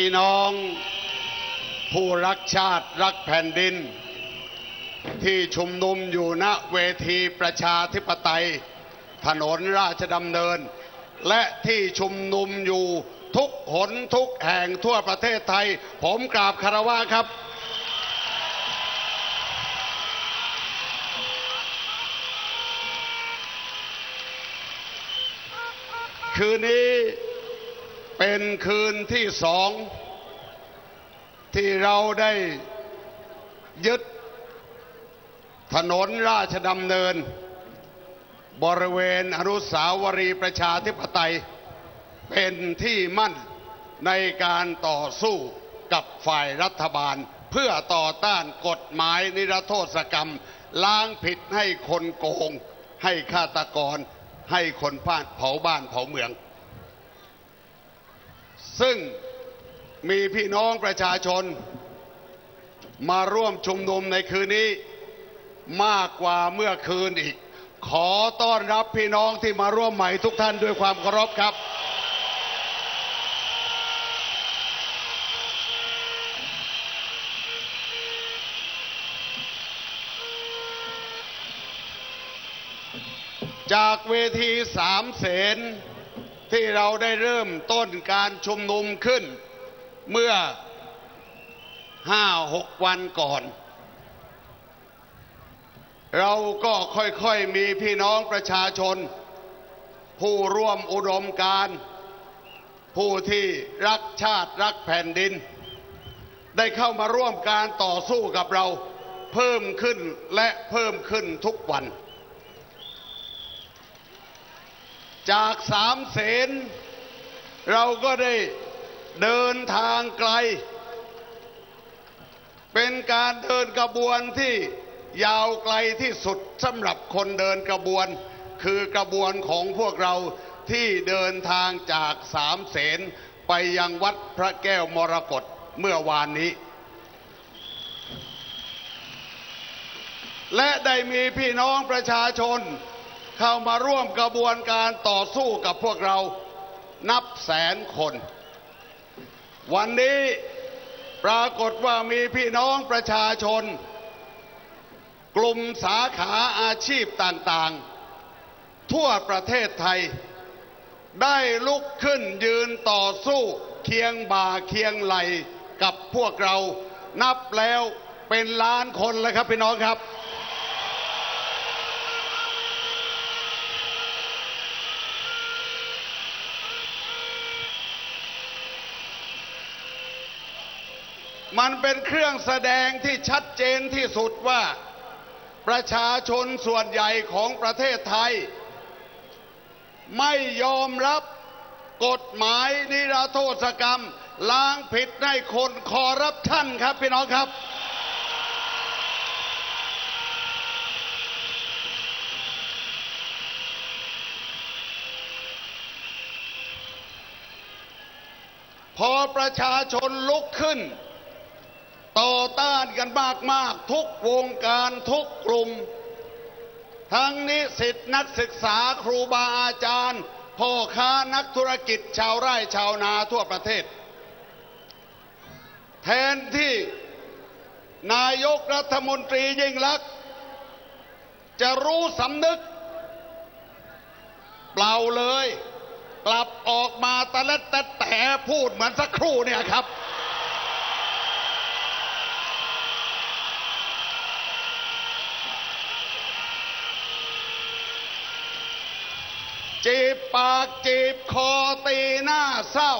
พี่น้อง ผู้รักชาติรักแผ่นดิน ที่ชุมนุมอยู่ณเวทีประชาธิปไตย ถนนราชดำเนิน และที่ชุมนุมอยู่ทุกหนทุกแห่งทั่วประเทศไทย ผมกราบคารวะครับ คืนนี้ เป็นคืนที่สอง ที่เราได้ยึดถนนราชดำเนิน บริเวณอนุสาวรีย์ประชาธิปไตย เป็นที่มั่นในการต่อสู้กับฝ่ายรัฐบาล เพื่อต่อต้านกฎหมายนิรโทษกรรม ล้างผิดให้คนโกง ให้ฆาตกร ให้คนพาดเผาบ้านเผาเมือง ซึ่งมีพี่น้องประชาชน มาร่วมชุมนุมในคืนนี้มากกว่าเมื่อคืนอีก ขอต้อนรับพี่น้องที่มาร่วมใหม่ทุกท่านด้วยความเคารพครับ จากเวทีสามเสน ที่เราได้เริ่มต้นการชุมนุมขึ้น เมื่อห้าหกวันก่อน เราก็ค่อยๆมีพี่น้องประชาชน ผู้ร่วมอุดมการผู้ที่รักชาติรักแผ่นดิน ได้เข้ามาร่วมการต่อสู้กับเราเพิ่มขึ้นและเพิ่มขึ้นทุกวัน จากสามเสนเราก็ได้เดินทางไกล เป็นการเดินกระบวนที่ยาวไกลที่สุดสำหรับคนเดินกระบวน คือกระบวนของพวกเราที่เดินทางจากสามเสนไปยังวัดพระแก้วมรกตเมื่อวานนี้ และได้มีพี่น้องประชาชน เข้ามาร่วมกระบวนการต่อสู้กับพวกเรานับแสนคน วันนี้ปรากฏว่ามีพี่น้องประชาชน กลุ่มสาขาอาชีพต่างๆ ทั่วประเทศไทย ได้ลุกขึ้นยืนต่อสู้เคียงบ่าเคียงไหลกับพวกเรานับแล้วเป็นล้านคนเลยครับพี่น้องครับ มันเป็นเครื่องแสดงที่ชัดเจนที่สุดว่า ประชาชนส่วนใหญ่ของประเทศไทย ไม่ยอมรับกฎหมายนิรโทษกรรม ล้างผิดให้คนคอร์รัปชันครับพี่น้องครับพอประชาชนลุกขึ้น ต่อต้านกันมากๆทุกวงการทุกกลุ่ม ทั้งนิสิตนักศึกษาครูบาอาจารย์พ่อค้านักธุรกิจชาวไร่ชาวนาทั่วประเทศ แทนที่นายกรัฐมนตรียิ่งลักษณ์จะรู้สำนึก เปล่าเลย กลับออกมาตะเล็ดแต่แต่พูดเหมือนสักครู่เนี่ยครับ จีบปากจีบคอตีหน้าเศร้า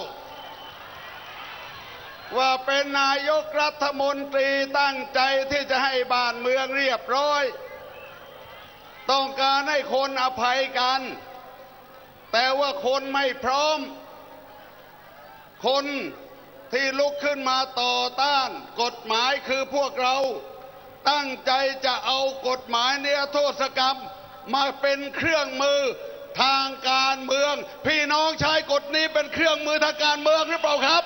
ว่าเป็นนายกรัฐมนตรีตั้งใจที่จะให้บ้านเมืองเรียบร้อย ต้องการให้คนอภัยกัน แต่ว่าคนไม่พร้อม คนที่ลุกขึ้นมาต่อต้านกฎหมายคือพวกเรา ตั้งใจจะเอากฎหมายเนรโทษกรรม มาเป็นเครื่องมือ ทางการเมือง พี่น้องใช้กฎนี้เป็นเครื่องมือทางการเมืองหรือเปล่าครับ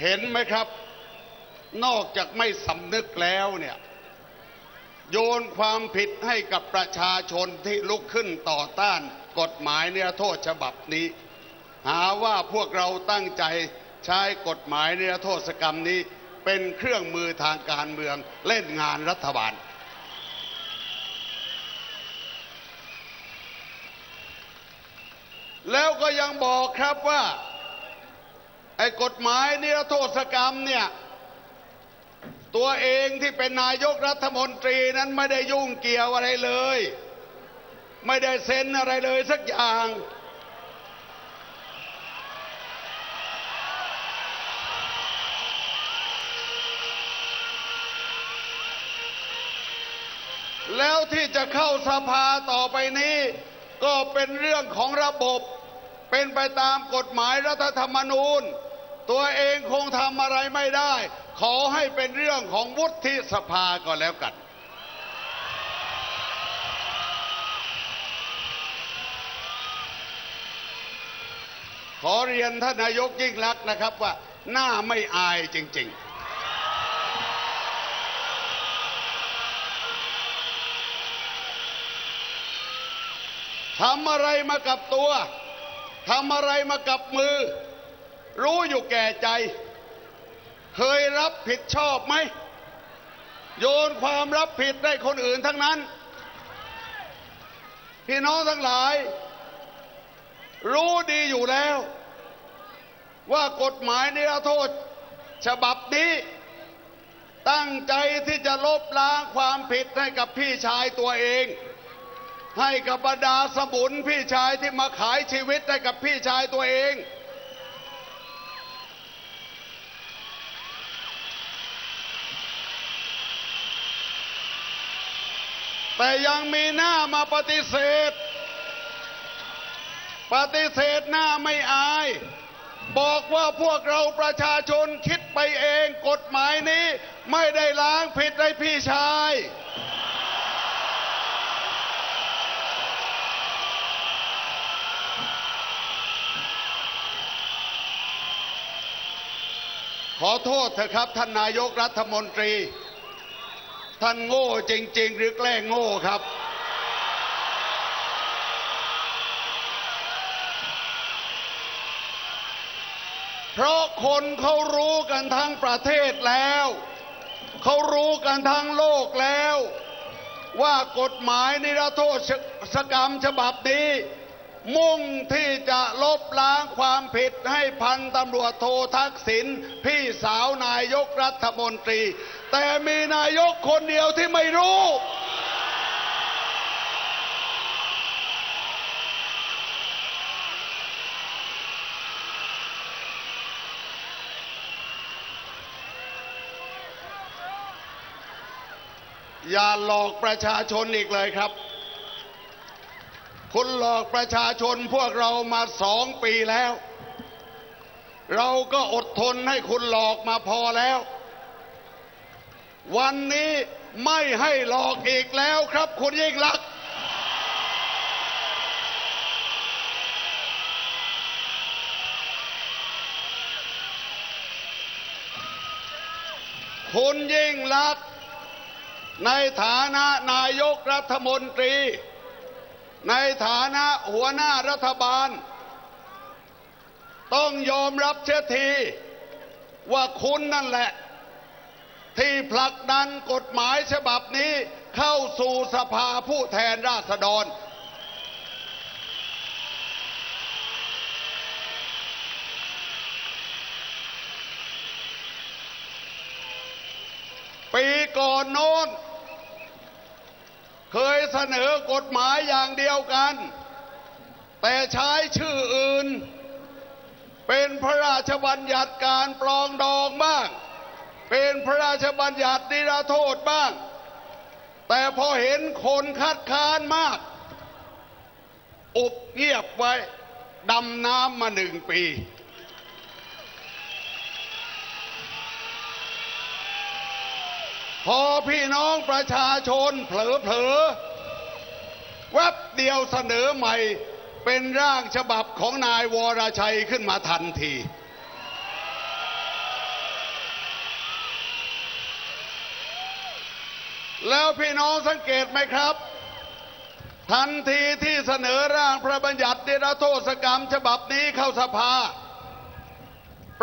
เห็นไหมครับ นอกจากไม่สำนึกแล้วเนี่ยโยนความผิดให้กับประชาชนที่ลุกขึ้นต่อต้านกฎหมายเนื้อโทษฉบับนี้ หาว่าพวกเราตั้งใจใช้กฎหมายเนื้อโทษกรรมนี้ เป็นเครื่องมือทางการเมืองเล่นงานรัฐบาล แล้วก็ยังบอกครับว่า ไอ้กฎหมายนิรโทษกรรมเนี่ย ตัวเองที่เป็นนายกรัฐมนตรีนั้นไม่ได้ยุ่งเกี่ยวอะไรเลย ไม่ได้เซ็นอะไรเลยสักอย่าง แล้วที่จะเข้าสภาต่อไปนี้ ก็เป็นเรื่องของระบบ เป็นไปตามกฎหมายรัฐธรรมนูญ ตัวเองคงทำอะไรไม่ได้ ขอให้เป็นเรื่องของวุฒิสภาก็แล้วกัน ขอเรียนท่านนายกยิ่งลักษณ์นะครับว่าหน้าไม่อายจริง ๆ ทำอะไรมากับตัวทำอะไรมากับมือ รู้อยู่แก่ใจ เคยรับผิดชอบไหม โยนความรับผิดให้คนอื่นทั้งนั้น พี่น้องทั้งหลาย รู้ดีอยู่แล้ว ว่ากฎหมายนิรโทษ ฉบับนี้ ตั้งใจที่จะลบล้างความผิดให้กับพี่ชายตัวเอง ให้กับบรรดาสมุนพี่ชายที่มาขายชีวิตให้กับพี่ชายตัวเอง แต่ยังมีหน้ามาปฏิเสธ ปฏิเสธหน้าไม่อาย บอกว่าพวกเราประชาชนคิดไปเองกฎหมายนี้ไม่ได้ล้างผิดให้พี่ชาย อโทษเถอะครับ ท่านนายกรัฐมนตรี ท่านโง่จริง ๆ หรือแกล้งโง่ครับ เพราะคนเขารู้กันทั้งประเทศแล้ว เขารู้กันทั้งโลกแล้ว ว่ากฎหมายนิรโทษกรรมฉบับนี้ มุ่งที่จะลบล้างความผิดให้พันตำรวจโททักษิณพี่สาวนายกรัฐมนตรี แต่มีนายกคนเดียวที่ไม่รู้ อย่าหลอกประชาชนอีกเลยครับ คุณหลอกประชาชนพวกเรามาสองปีแล้ว เราก็อดทนให้คุณหลอกมาพอแล้ว วันนี้ไม่ให้หลอกอีกแล้วครับคุณยิ่งลักษณ์คุณยิ่งลักษณ์ในฐานะนายกรัฐมนตรี ในฐานะหัวหน้ารัฐบาล ต้องยอมรับเสียทีว่าคุณนั่นแหละ ที่ผลักดันกฎหมายฉบับนี้เข้าสู่สภาผู้แทนราษฎร ปีก่อนโน้น เคยเสนอกฎหมายอย่างเดียวกัน แต่ใช้ชื่ออื่น เป็นพระราชบัญญัติการปลองดองบ้าง เป็นพระราชบัญญัตินิรโทษบ้าง แต่พอเห็นคนคัดค้านมาก อุบเงียบไว้ ดำน้ำมาหนึ่งปี พอพี่น้องประชาชนเผลอๆแวบเดียวเสนอใหม่เป็นร่างฉบับของนายวรชัยขึ้นมาทันที แล้วพี่น้องสังเกตไหมครับ ทันทีที่เสนอร่างพระบัญญัตินิรโทษกรรมฉบับนี้เข้าสภา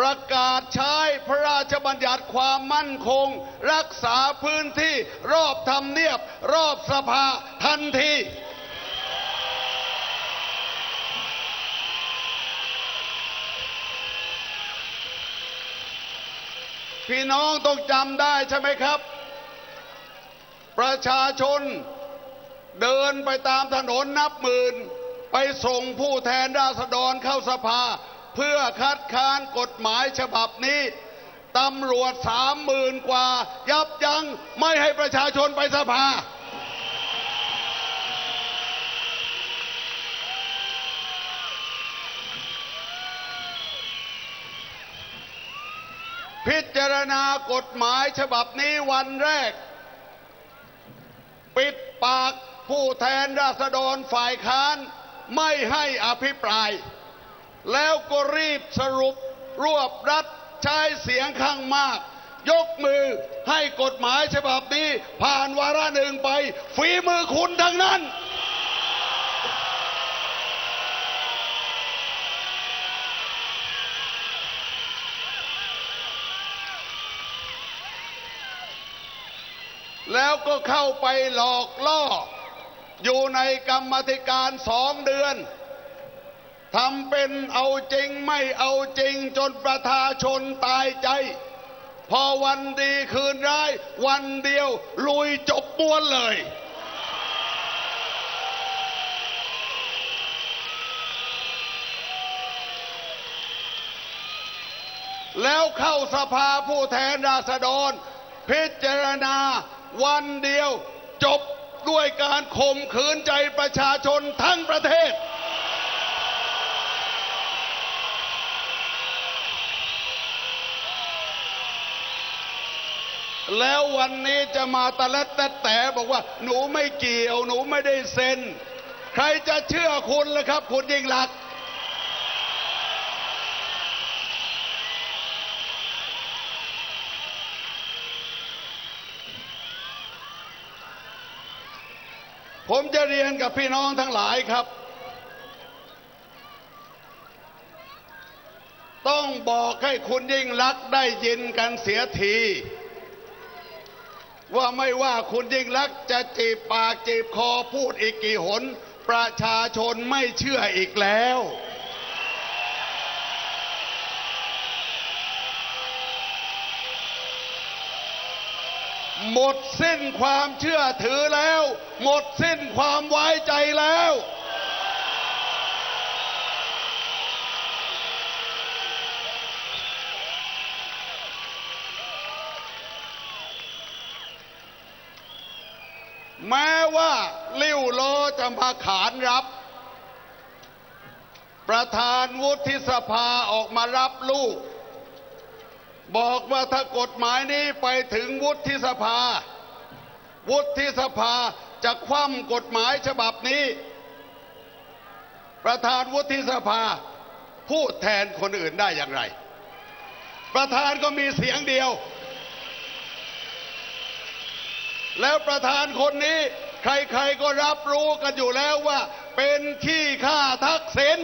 ประกาศใช้พระราชบัญญัติความมั่นคง รักษาพื้นที่รอบทำเนียบ รอบสภาทันทีพี่น้องต้องจำได้ใช่ไหมครับ ประชาชนเดินไปตามถนนนับหมื่น ไปส่งผู้แทนราษฎรเข้าสภา เพื่อคัดค้านกฎหมายฉบับนี้ตำรวจสามหมื่นกว่า ยับยั้งไม่ให้ประชาชนไปสภา พิจารณากฎหมายฉบับนี้วันแรก ปิดปากผู้แทนราษฎรฝ่ายค้านไม่ให้อภิปราย แล้วก็รีบสรุปรวบรัดใช้เสียงข้างมาก ยกมือให้กฎหมายฉบับนี้ ผ่านวาระหนึ่งไป ฝีมือคุณทั้งนั้น แล้วก็เข้าไปหลอกล่อ อยู่ในกรรมธิการสองเดือน ทำเป็นเอาจริงไม่เอาจริงจนประชาชนตายใจ พอวันดีคืนร้าย วันเดียว ลุยจบม้วนเลย แล้วเข้าสภาผู้แทนราษฎร พิจารณาวันเดียวจบด้วยการข่มขืนใจประชาชนทั้งประเทศ แล้ววันนี้จะมาตะเล็ดแต่แต่บอกว่า หนูไม่เกี่ยว หนูไม่ได้เซ็น ใครจะเชื่อคุณล่ะครับ คุณยิ่งลักษณ์ผมจะเรียนกับพี่น้องทั้งหลายครับ ต้องบอกให้คุณยิ่งรักษณ์ได้ยินกันเสียที ว่าไม่ว่าคุณยิ่งรักษณ์จะจีบปากจีบคอพูดอีกกี่หน ประชาชนไม่เชื่ออีกแล้ว หมดสิ้นความเชื่อถือแล้ว หมดสิ้นความไว้ใจแล้ว แม้ว่าลิ้วโลจะมาขานรับ ประธานวุฒิสภาออกมารับลูก บอกว่าถ้ากฎหมายนี้ไปถึงวุฒิสภา วุฒิสภาจะคว่ำกฎหมายฉบับนี้ ประธานวุฒิสภาพูดแทนคนอื่นได้อย่างไร ประธานก็มีเสียงเดียว แล้วประธานคนนี้ ใครๆก็รับรู้กันอยู่แล้วว่า เป็นขี้ข้าทักษิณ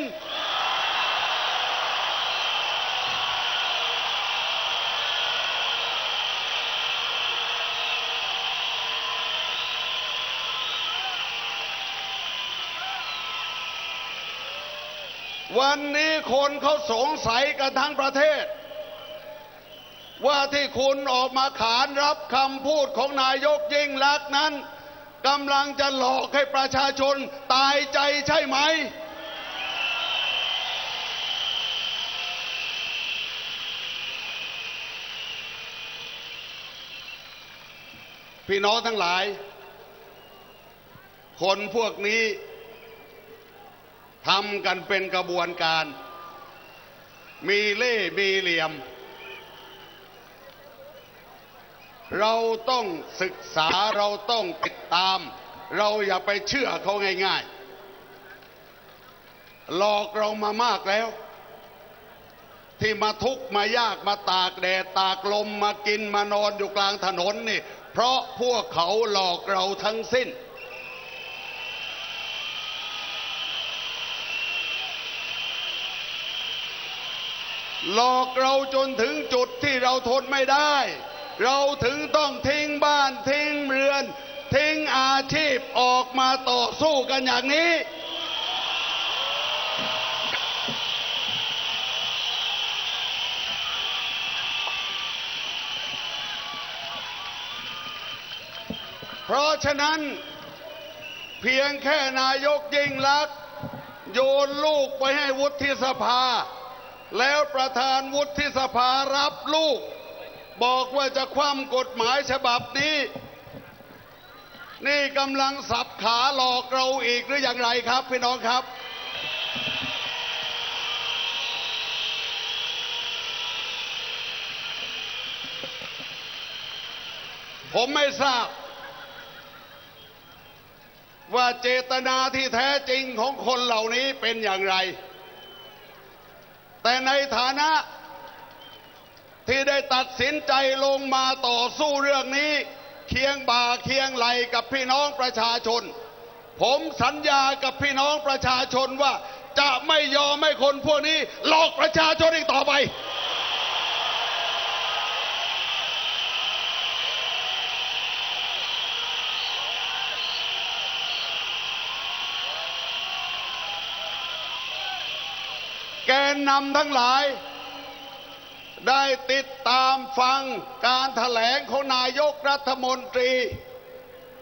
วันนี้คนเขาสงสัยกันทั้งประเทศ ว่าที่คุณออกมาขานรับคำพูดของนายกยิ่งลักษณ์นั้นกำลังจะหลอกให้ประชาชนตายใจใช่ไหม พี่น้องทั้งหลาย คนพวกนี้ทำกันเป็นกระบวนการ มีเล่ มีเหลี่ยม เราต้องศึกษาเราต้องติดตาม เราอย่าไปเชื่อเขาง่ายๆ หลอกเรามามากแล้ว ที่มาทุกข์มายากมาตากแดดตากลมมากินมานอนอยู่กลางถนนนี่ เพราะพวกเขาหลอกเราทั้งสิ้น หลอกเราจนถึงจุดที่เราทนไม่ได้ เราถึงต้องทิ้งบ้านทิ้งเรือน ทิ้งอาชีพออกมาต่อสู้กันอย่างนี้ เพราะฉะนั้นเพียงแค่นายกยิ่งลักษณ์โยนลูกไปให้วุฒิสภา แล้วประธานวุฒิสภารับลูก บอกว่าจะคว่ำกฎหมายฉบับนี้ นี่กำลังสับขาหลอกเราอีกหรืออย่างไรครับพี่น้องครับ ผมไม่ทราบ ว่าเจตนาที่แท้จริงของคนเหล่านี้เป็นอย่างไร แต่ในฐานะ ที่ได้ตัดสินใจลงมาต่อสู้เรื่องนี้ เคียงบ่าเคียงไหลกับพี่น้องประชาชน ผมสัญญากับพี่น้องประชาชนว่าจะไม่ยอมให้คนพวกนี้หลอกประชาชนอีกต่อไป แกนนำทั้งหลาย ได้ติดตามฟังการถแถลงของนายกรัฐมนตรี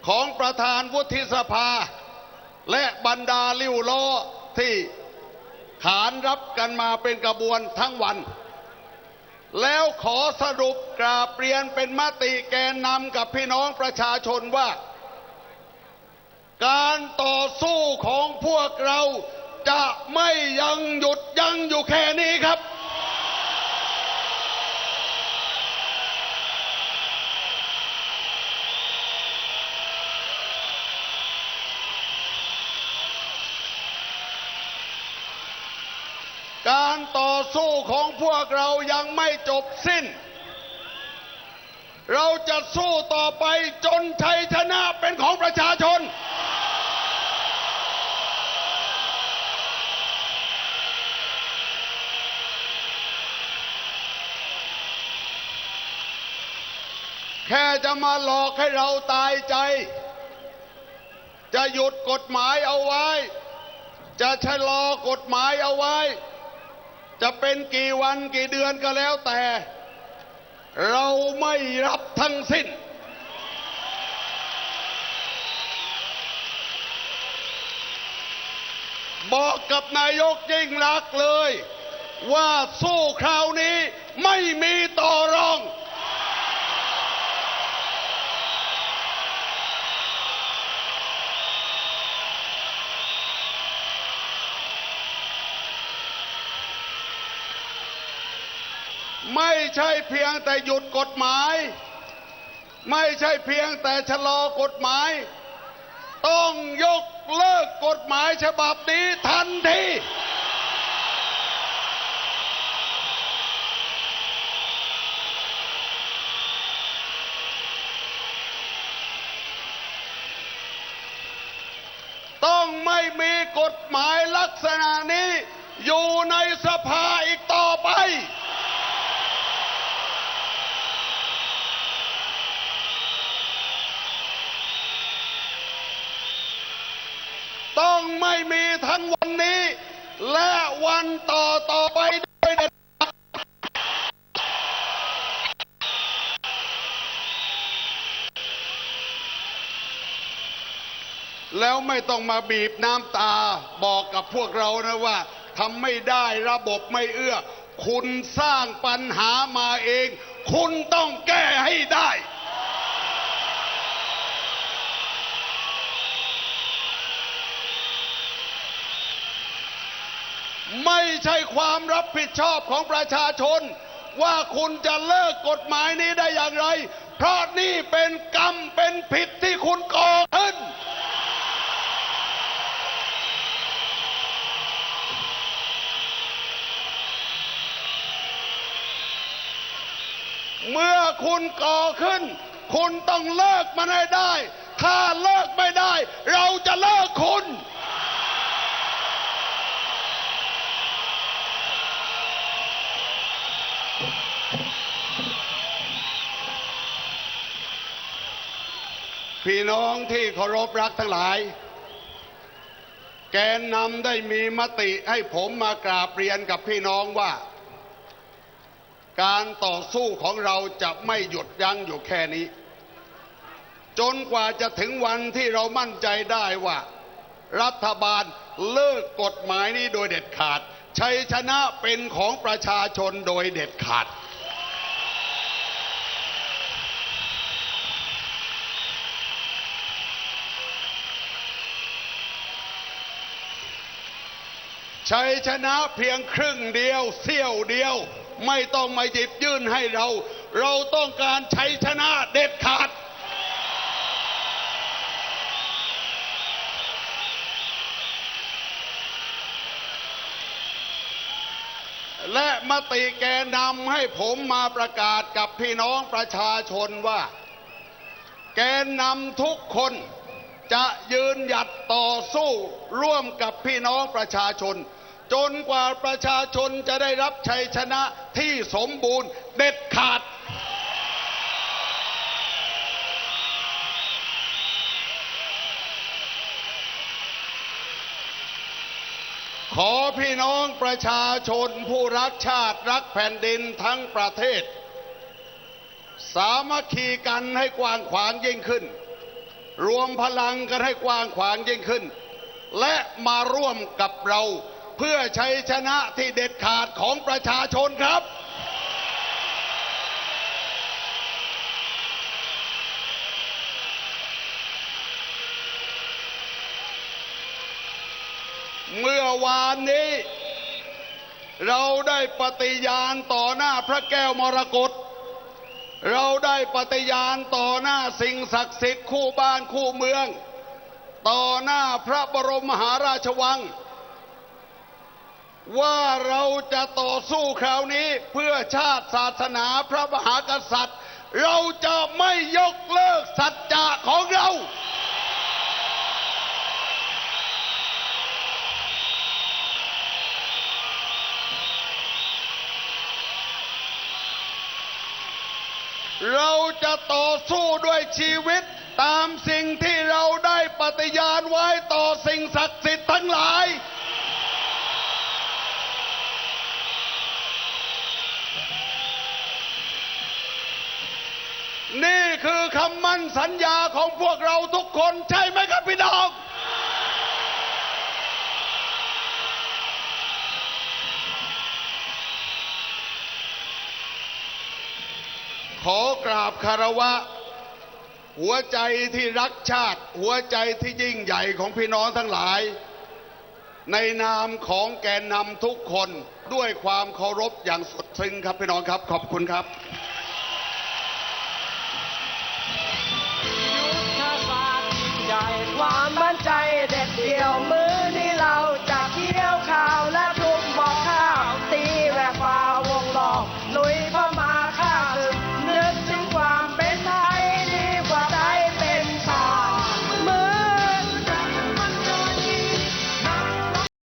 ของประธานวุฒิสภา และบรรดาลิ้วล้อที่ขานรับกันมาเป็นกระบวนทั้งวัน แล้วขอสรุปกราบเรียนเป็นมติแกนนำกับพี่น้องประชาชนว่า การต่อสู้ของพวกเราจะไม่ยังหยุดยั้งอยู่แค่นี้ครับ การต่อสู้ของพวกเรายังไม่จบสิ้น เราจะสู้ต่อไปจนชัยชนะเป็นของประชาชน แค่จะมาหลอกให้เราตายใจ จะหยุดกฎหมายเอาไว้ จะชะลอกฎหมายเอาไว้ จะเป็นกี่วันกี่เดือนก็แล้วแต่ เราไม่รับทั้งสิ้น บอกกับนายกยิ่งรักเลย ว่าสู้คราวนี้ไม่มีต่อรอง ไม่ใช่เพียงแต่หยุดกฎหมาย ไม่ใช่เพียงแต่ชะลอกฎหมาย ต้องยกเลิกกฎหมายฉบับนี้ทันทีต้องไม่มีกฎหมายลักษณะนี้อยู่ในสภาอีกต่อไป ต้อง ไม่มีทั้งวันนี้ และวันต่อต่อไปด้วยเด็ดแล้วไม่ต้องมาบีบน้ำตาบอกกับพวกเรานะว่าทำไม่ได้ระบบไม่เอื้อ คุณสร้างปัญหามาเอง คุณต้องแก้ให้ได้ ไม่ใช่ความรับผิดชอบของประชาชน ว่าคุณจะเลิกกฎหมายนี้ได้อย่างไร เพราะนี่เป็นกรรมเป็นผิดที่คุณก่อขึ้นเมื่อคุณก่อขึ้น คุณต้องเลิกมันให้ได้ ถ้าเลิกไม่ได้ เราจะเลิกคุณ พี่น้องที่เคารพรักทั้งหลาย แกนนำได้มีมติให้ผมมากราบเรียนกับพี่น้องว่า การต่อสู้ของเราจะไม่หยุดยั้งอยู่แค่นี้ จนกว่าจะถึงวันที่เรามั่นใจได้ว่า รัฐบาลเลิกกฎหมายนี้โดยเด็ดขาด ชัยชนะเป็นของประชาชนโดยเด็ดขาด ชัยชนะเพียงครึ่งเดียวเสี้ยวเดียว ไม่ต้องมาหยิบยื่นให้เรา เราต้องการชัยชนะเด็ดขาด และมติแกนนำให้ผมมาประกาศกับพี่น้องประชาชนว่า แกนนำทุกคนจะยืนหยัดต่อสู้ร่วมกับพี่น้องประชาชน จนกว่าประชาชนจะได้รับชัยชนะที่สมบูรณ์เด็ดขาด ขอพี่น้องประชาชนผู้รักชาติรักแผ่นดินทั้งประเทศ สามัคคีกันให้กว้างขวางยิ่งขึ้น รวมพลังกันให้กว้างขวางยิ่งขึ้น และมาร่วมกับเราเพื่อชัยชนะที่เด็ดขาดของประชาชนครับ เมื่อวานนี้ เราได้ปฏิญาณต่อหน้าพระแก้วมรกตเราได้ปฏิญาณต่อหน้าสิ่งศักดิ์สิทธิ์คู่บ้านคู่เมือง ต่อหน้าพระบรมมหาราชวัง ว่าเราจะต่อสู้คราวนี้เพื่อชาติศาสนาพระมหากษัตริย์ เราจะไม่ยกเลิกสัจจะของเรา เราจะต่อสู้ด้วยชีวิต ตามสิ่งที่เราได้ปฏิญาณไว้ต่อสิ่งศักดิ์สิทธิ์ทั้งหลาย นี่คือคำมั่นสัญญาของพวกเราทุกคนใช่ไหมครับพี่น้อง อกราบคารวะ หัวใจที่รักชาติ หัวใจที่ยิ่งใหญ่ของพี่น้องทั้งหลาย ในนามของแกนนำทุกคนด้วยความเคารพอย่างสุดซึ้งครับพี่น้องครับ ขอบคุณครับยุทธศาสตร์ใหญ่ความ